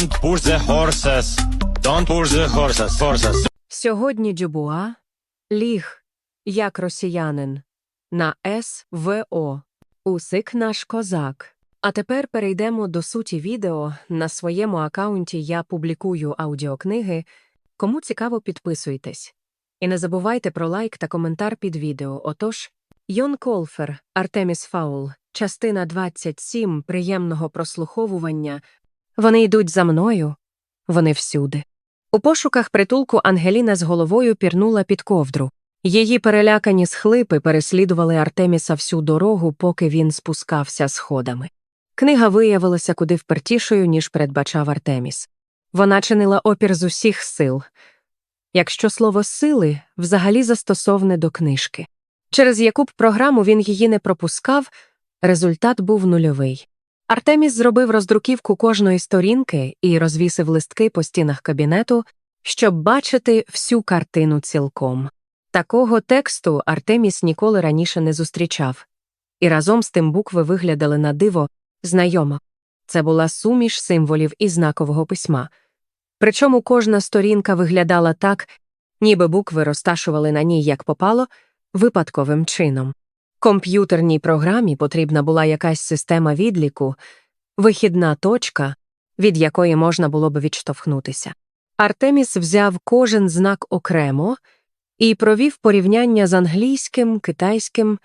Don't push the horses. Don't push the horses. Horses. Сьогодні Дюбуа ліг, як росіянин, на СВО. Усик наш козак. А тепер перейдемо до суті відео. На своєму акаунті я публікую аудіокниги. Кому цікаво, підписуйтесь. І не забувайте про лайк та коментар під відео. Отож, Йон Колфер, Артеміс Фаул, частина 27 приємного прослуховування. Вони йдуть за мною, вони всюди. У пошуках притулку Ангеліна з головою пірнула під ковдру. Її перелякані схлипи переслідували Артеміса всю дорогу, поки він спускався сходами. Книга виявилася куди впертішою, ніж передбачав Артеміс. Вона чинила опір з усіх сил. Якщо слово сили взагалі застосовне до книжки. Через яку б програму він її не пропускав, результат був нульовий. Артеміс зробив роздруківку кожної сторінки і розвісив листки по стінах кабінету, щоб бачити всю картину цілком. Такого тексту Артеміс ніколи раніше не зустрічав, і разом з тим букви виглядали на диво знайомо. Це була суміш символів і знакового письма. Причому кожна сторінка виглядала так, ніби букви розташували на ній як попало, випадковим чином. Комп'ютерній програмі потрібна була якась система відліку, вихідна точка, від якої можна було б відштовхнутися. Артеміс взяв кожен знак окремо і провів порівняння з англійським, китайським,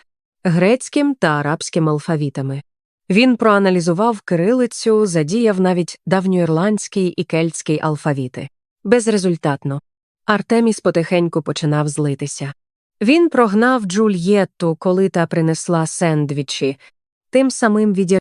грецьким та арабським алфавітами. Він проаналізував кирилицю, задіяв навіть давньоірландський і кельтський алфавіти. Безрезультатно. Артеміс потихеньку починав злитися. Він прогнав Джульєтту, коли та принесла сендвічі, тим самим відір...